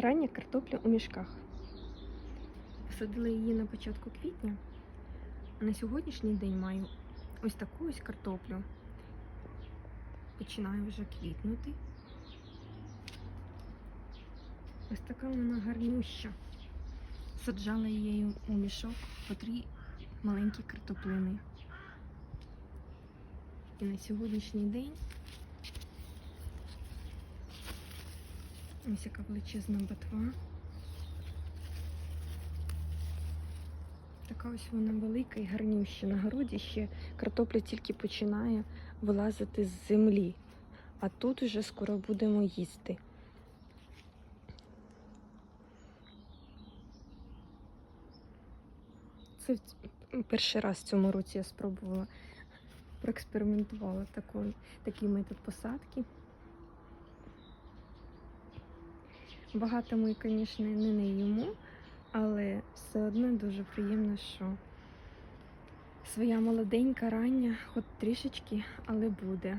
Рання картопля у мішках. Посадила її на початку квітня. На сьогоднішній день маю ось таку ось картоплю. Починає вже квітнути. Ось така вона гарнюща. Саджала її у мішок по три маленькі картоплини. І на сьогоднішній день ось яка величезна ботва. Така ось вона велика і гарнюща. На городі ще картопля тільки починає вилазити з землі, а тут вже скоро будемо їсти. Це перший раз в цьому році я спробувала, проекспериментувала такий метод посадки. Багато ми, звісно, не йому, але все одно дуже приємно, що своя молоденька, рання, хоч трішечки, але буде.